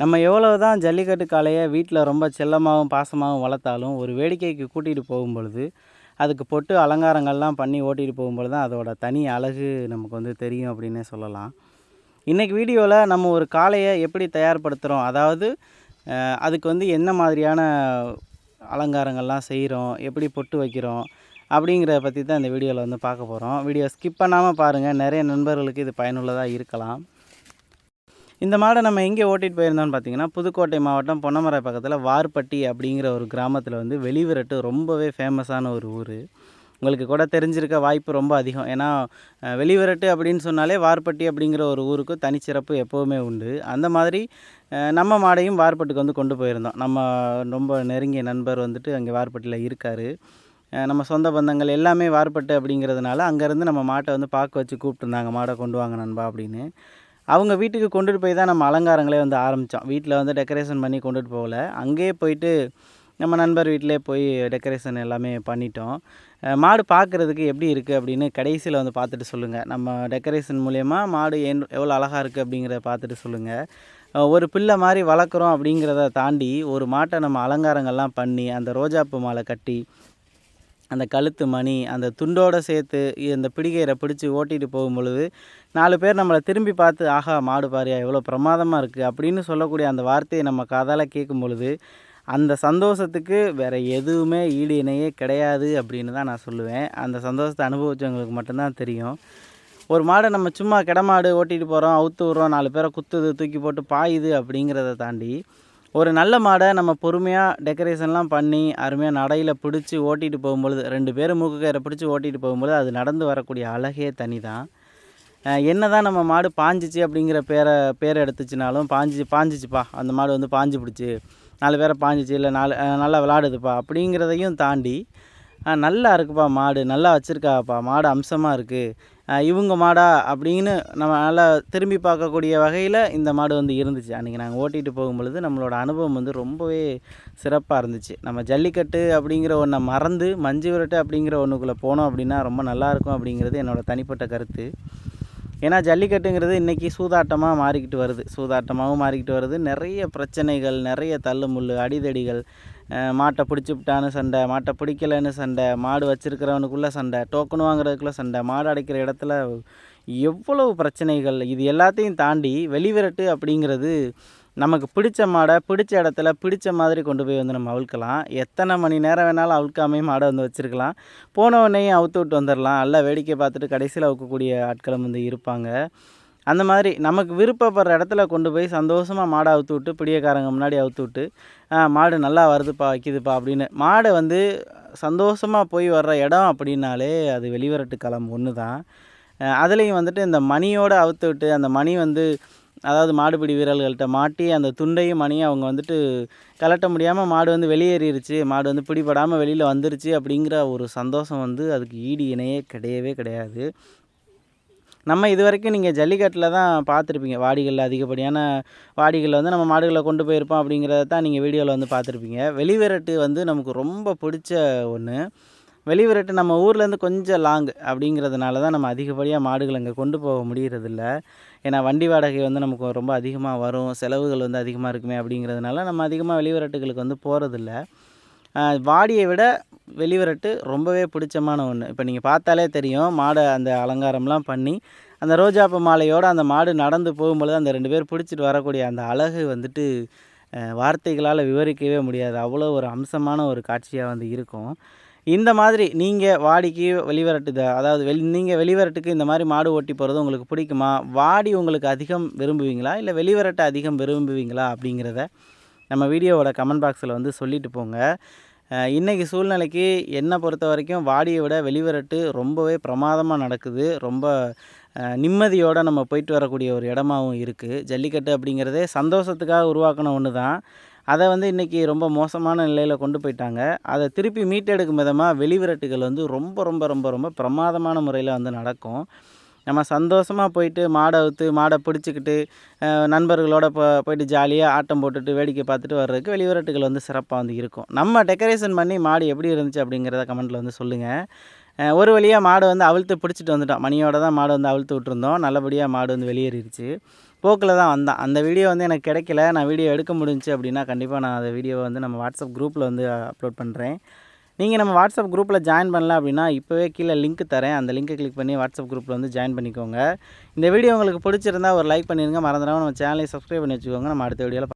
நம்ம எவ்வளோ தான் ஜல்லிக்கட்டு காளையை வீட்டில் ரொம்ப செல்லமாகவும் பாசமாகவும் வளர்த்தாலும் ஒரு வேடிக்கைக்கு கூட்டிகிட்டு போகும் பொழுது அதுக்கு பொட்டு அலங்காரங்கள்லாம் பண்ணி ஓட்டிகிட்டு போகும்பொழுது தான் அதோட தனி அழகு நமக்கு வந்து தெரியும் அப்படின்னே சொல்லலாம். இன்றைக்கி வீடியோவில் நம்ம ஒரு காளையை எப்படி தயார்படுத்துகிறோம் அதாவது அதுக்கு வந்து என்ன மாதிரியான அலங்காரங்கள்லாம் செய்கிறோம் எப்படி பொட்டு வைக்கிறோம்? அப்படிங்கிறத பற்றி தான் இந்த வீடியோவில் வந்து பார்க்க போகிறோம் வீடியோ ஸ்கிப் பண்ணாமல் பாருங்கள் நிறைய நண்பர்களுக்கு இது பயனுள்ளதாக இருக்கலாம். இந்த மாடை நம்ம எங்கே ஓட்டிகிட்டு போயிருந்தோம்னு பார்த்தீங்கன்னா புதுக்கோட்டை மாவட்டம் பொன்னமரை பக்கத்தில் வார்பட்டி அப்படிங்கிற ஒரு கிராமத்தில் வந்து வெளிவிரட்டு ரொம்பவே ஃபேமஸான ஒரு ஊர். உங்களுக்கு கூட தெரிஞ்சிருக்க வாய்ப்பு ரொம்ப அதிகம். ஏன்னா வெளிவிரட்டு அப்படின்னு சொன்னாலே வார்பட்டி அப்படிங்கிற ஒரு ஊருக்கு தனிச்சிறப்பு எப்போவுமே உண்டு. அந்த மாதிரி நம்ம மாடையும் வார்பட்டுக்கு வந்து கொண்டு போயிருந்தோம். நம்ம ரொம்ப நெருங்கிய நண்பர் வந்துட்டு அங்கே வார்பட்டியில் இருக்கார். நம்ம சொந்த பந்தங்கள் எல்லாமே வார்பட்டு அப்படிங்கிறதுனால அங்கேருந்து நம்ம மாட்டை வந்து பார்க்க வச்சு கூப்பிட்டுருந்தாங்க. மாடை கொண்டு வாங்க நண்பா அப்படின்னு. அவங்க வீட்டுக்கு கொண்டுட்டு போய் தான் நம்ம அலங்காரங்களே வந்து ஆரம்பித்தோம் வீட்டில் வந்து டெக்கரேஷன் பண்ணி கொண்டுட்டு போகல. அங்கேயே போயிட்டு நம்ம நண்பர் வீட்டிலே போய் டெக்கரேஷன் எல்லாமே பண்ணிட்டோம். மாடு பார்க்குறதுக்கு எப்படி இருக்குது அப்படின்னு கடைசியில் வந்து பார்த்துட்டு சொல்லுங்கள் நம்ம டெக்கரேஷன் மூலயமா மாடு என் எவ்வளோ அழகாக இருக்குது அப்படிங்கிறத பார்த்துட்டு சொல்லுங்கள் ஒரு பிள்ளை மாதிரி வளர்க்குறோம் அப்படிங்கிறத தாண்டி ஒரு மாட்டை நம்ம அலங்காரங்கள்லாம் பண்ணி அந்த ரோஜாப்பூ மாலை கட்டி அந்த கழுத்து மணி அந்த துண்டோடு சேர்த்து இந்த பிடிகையரை பிடிச்சி ஓட்டிகிட்டு போகும் பொழுது நாலு பேர் நம்மளை திரும்பி பார்த்து ஆஹா மாடு பாரியா எவ்வளோ பிரமாதமாக இருக்குது அப்படின்னு சொல்லக்கூடிய அந்த வார்த்தையை நம்ம காதால் கேட்கும் பொழுது அந்த சந்தோஷத்துக்கு வேறு எதுவுமே ஈடு இணையே கிடையாது அப்படின்னு தான் நான் சொல்லுவேன். அந்த சந்தோஷத்தை அனுபவித்தவங்களுக்கு மட்டும்தான் தெரியும். ஒரு மாடை நம்ம சும்மா கிடமாடு ஓட்டிகிட்டு போகிறோம் அவுத்து விட்றோம் நாலு பேரை குத்துது தூக்கி போட்டு பாயுது அப்படிங்கிறத தாண்டி ஒரு நல்ல மாடை நம்ம பொறுமையாக டெக்கரேஷன்லாம் பண்ணி அருமையாக நடையில் பிடிச்சி ஓட்டிகிட்டு போகும்பொழுது ரெண்டு பேரும் மூக்கு கயிறை பிடிச்சி ஓட்டிகிட்டு போகும்பொழுது அது நடந்து வரக்கூடிய அழகே தனி தான் என்ன தான் நம்ம மாடு பாஞ்சிச்சு அப்படிங்கிற பேரை பேர் எடுத்துச்சுனாலும் பாஞ்சிச்சு பாஞ்சிச்சுப்பா அந்த மாடு வந்து பாஞ்சு பிடிச்சி நாலு பேரை பாஞ்சிச்சு இல்லை நாலு நல்லா விளாடுதுப்பா அப்படிங்கிறதையும் தாண்டி நல்லா இருக்குப்பா மாடு நல்லா வச்சுருக்காப்பா மாடு அம்சமாக இருக்குது இவங்க மாடா அப்படின்னு நம்ம நல்லா திரும்பி பார்க்கக்கூடிய வகையில் இந்த மாடு வந்து இருந்துச்சு. அன்றைக்கி நாங்கள் ஓட்டிகிட்டு போகும்பொழுது நம்மளோட அனுபவம் வந்து ரொம்பவே சிறப்பாக இருந்துச்சு. நம்ம ஜல்லிக்கட்டு அப்படிங்கிற ஒன்றை மறந்து மஞ்சு விரட்டு அப்படிங்கிற ஒன்றுக்குள்ளே போனோம் அப்படின்னா ரொம்ப நல்லாயிருக்கும் அப்படிங்கிறது என்னோடய தனிப்பட்ட கருத்து. ஏன்னா ஜல்லிக்கட்டுங்கிறது இன்றைக்கி சூதாட்டமாக மாறிக்கிட்டு வருது. சூதாட்டமாகவும் மாறிக்கிட்டு வருது. நிறைய பிரச்சனைகள் நிறைய தள்ளுமுள்ளு அடிதடிகள் மாட்டை மாட்டை பிடிச்சிவிட்டான்னு சண்டை மாட்டை பிடிக்கலைன்னு சண்டை மாடு வச்சிருக்கிறவனுக்குள்ளே சண்டை டோக்கன் வாங்குறதுக்குள்ளே சண்டை மாடு அடைக்கிற இடத்துல எவ்வளவு பிரச்சனைகள் இது எல்லாத்தையும் தாண்டி வெளிவிரட்டு அப்படிங்கிறது நமக்கு பிடிச்ச மாடை பிடிச்ச இடத்துல பிடிச்ச மாதிரி கொண்டு போய் வந்து நம்ம அவிழ்க்கலாம். எத்தனை மணி நேரம் வேணாலும் அவிழ்க்காமே மாடை வந்து வச்சுருக்கலாம். போன அவுத்து விட்டு வந்துடலாம் நல்லா வேடிக்கை பார்த்துட்டு கடைசியில் அவுக்கக்கூடிய ஆட்களும் வந்து இருப்பாங்க. அந்த மாதிரி நமக்கு விருப்பப்படுற இடத்துல கொண்டு போய் சந்தோஷமாக மாடை அவுத்து விட்டு பிடியக்காரங்க முன்னாடி அவுத்து விட்டு மாடு நல்லா வருதுப்பா வைக்குதுப்பா அப்படின்னு. மாடு வந்து சந்தோஷமாக போய் வர்ற இடம் அப்படின்னாலே அது வெளிவரட்டு களம் ஒன்று தான் அதுலேயும் வந்துட்டு இந்த மணியோடு அவுத்து விட்டு அந்த மணி வந்து அதாவது மாடுபிடி வீரர்கள்ட்ட மாட்டி அந்த துண்டையும் மணியும் அவங்க வந்துட்டு கலட்ட முடியாமல் மாடு வந்து வெளியேறிடுச்சு மாடு வந்து பிடிபடாமல் வெளியில் வந்துருச்சு அப்படிங்கிற ஒரு சந்தோஷம் வந்து அதுக்கு ஈடு இணையே கிடையவே கிடையாது. நம்ம இது வரைக்கும் நீங்கள் ஜல்லிக்கட்டில் தான் பார்த்துருப்பீங்க வாடிகளில் அதிகப்படியான வாடிகளில் வந்து நம்ம மாடுகளை கொண்டு போயிருப்போம் அப்படிங்கிறத தான் நீங்கள் வீடியோவில் வந்து பார்த்துருப்பீங்க. வெளிவிரட்டு வந்து நமக்கு ரொம்ப பிடிச்ச ஒன்று வெளிவிரட்டு நம்ம ஊர்லேருந்து கொஞ்சம் லாங் அப்படிங்கிறதுனால தான் நம்ம அதிகப்படியாக மாடுகள் அங்கே கொண்டு போக முடியறதில்ல. ஏன்னா வண்டி வாடகை வந்து நமக்கு ரொம்ப அதிகமாக வரும் செலவுகள் வந்து அதிகமாக இருக்குமே அப்படிங்கிறதுனால நம்ம அதிகமாக வெளிவிரட்டுகளுக்கு வந்து போகிறதில்ல வாடியை விட வெளிவரட்டு ரொம்பவே பிடிச்சமான ஒன்று இப்போ நீங்கள் பார்த்தாலே தெரியும் மாடை அந்த அலங்காரம்லாம் பண்ணி அந்த ரோஜாப்பு மாலையோடு அந்த மாடு நடந்து போகும்பொழுது அந்த ரெண்டு பேர் பிடிச்சிட்டு வரக்கூடிய அந்த அழகு வந்துட்டு வார்த்தைகளால் விவரிக்கவே முடியாது. அவ்வளோ ஒரு அம்சமான ஒரு காட்சியாக வந்து இருக்கும். இந்த மாதிரி நீங்கள் வாடிக்கு வெளிவரட்டு அதாவது வெளி நீங்கள் வெளிவரட்டுக்கு இந்த மாதிரி மாடு ஓட்டி போகிறது உங்களுக்கு பிடிக்குமா? வாடி உங்களுக்கு அதிகம் விரும்புவீங்களா? இல்லை வெளிவரட்டை அதிகம் விரும்புவீங்களா? அப்படிங்கிறத நம்ம வீடியோவோட கமெண்ட் பாக்ஸில் வந்து சொல்லிட்டு போங்க. இன்றைக்கி சூழ்நிலைக்கு என்னை பொறுத்த வரைக்கும் வாடியை விட வெளிவரட்டு ரொம்பவே பிரமாதமாக நடக்குது. ரொம்ப நிம்மதியோடு நம்ம போயிட்டு வரக்கூடிய ஒரு இடமாவும் இருக்குது ஜல்லிக்கட்டு அப்படிங்கிறதே சந்தோஷத்துக்காக உருவாக்கின ஒன்று தான் அதை வந்து இன்றைக்கி ரொம்ப மோசமான நிலையில் கொண்டு போயிட்டாங்க. அதை திருப்பி மீட்டெடுக்கும் விதமாக வெளிவிரட்டுகள் வந்து ரொம்ப ரொம்ப ரொம்ப ரொம்ப பிரமாதமான முறையில் வந்து நடக்கும். நம்ம சந்தோஷமாக போயிட்டு மாடை அவுத்து மாடை பிடிச்சிக்கிட்டு நண்பர்களோடு நண்பர்களோட போ போயிட்டு ஜாலியாக ஆட்டம் போட்டுட்டு வேடிக்கை பார்த்துட்டு வர்றதுக்கு வெளிவிரட்டுகள் வந்து சிறப்பாக வந்து இருக்கும். நம்ம டெக்கரேஷன் பண்ணி மாடு எப்படி இருந்துச்சு அப்படிங்கிறத கமெண்ட்டில் வந்து சொல்லுங்கள் ஒரு வழியாக மாடை வந்து அவிழ்த்து பிடிச்சிட்டு வந்துட்டோம். மணியோட தான் மாடை வந்து அவிழ்த்து விட்டுருந்தோம். நல்லபடியாக மாடு வந்து வெளியேறிடுச்சு போக்கில் தான் வந்தான். அந்த வீடியோ வந்து எனக்கு கிடைக்கல. நான் வீடியோ எடுக்க முடிஞ்சுச்சு அப்படின்னா கண்டிப்பாக நான் அந்த வீடியோவை வந்து நம்ம வாட்ஸ்அப் குரூப்பில் வந்து அப்லோட் பண்ணுறேன் நீங்கள் நம்ம வாட்ஸ்அப் குரூப்பில் ஜாயின் பண்ணல அப்படின்னா இப்போவே கீழே லிங்க் தரேன். அந்த லிங்கை கிளிக் பண்ணி வாட்ஸ்அப் குரூப்பில் வந்து ஜாயின் பண்ணிக்கோங்க. இந்த வீடியோ உங்களுக்கு பிடிச்சிருந்தா ஒரு லைக் பண்ணிடுங்க மறந்துடாமல் நம்ம சேனலை சப்ஸ்கிரைப் பண்ணி வச்சுக்கோங்க. நம்ம அடுத்த வீடியோவில்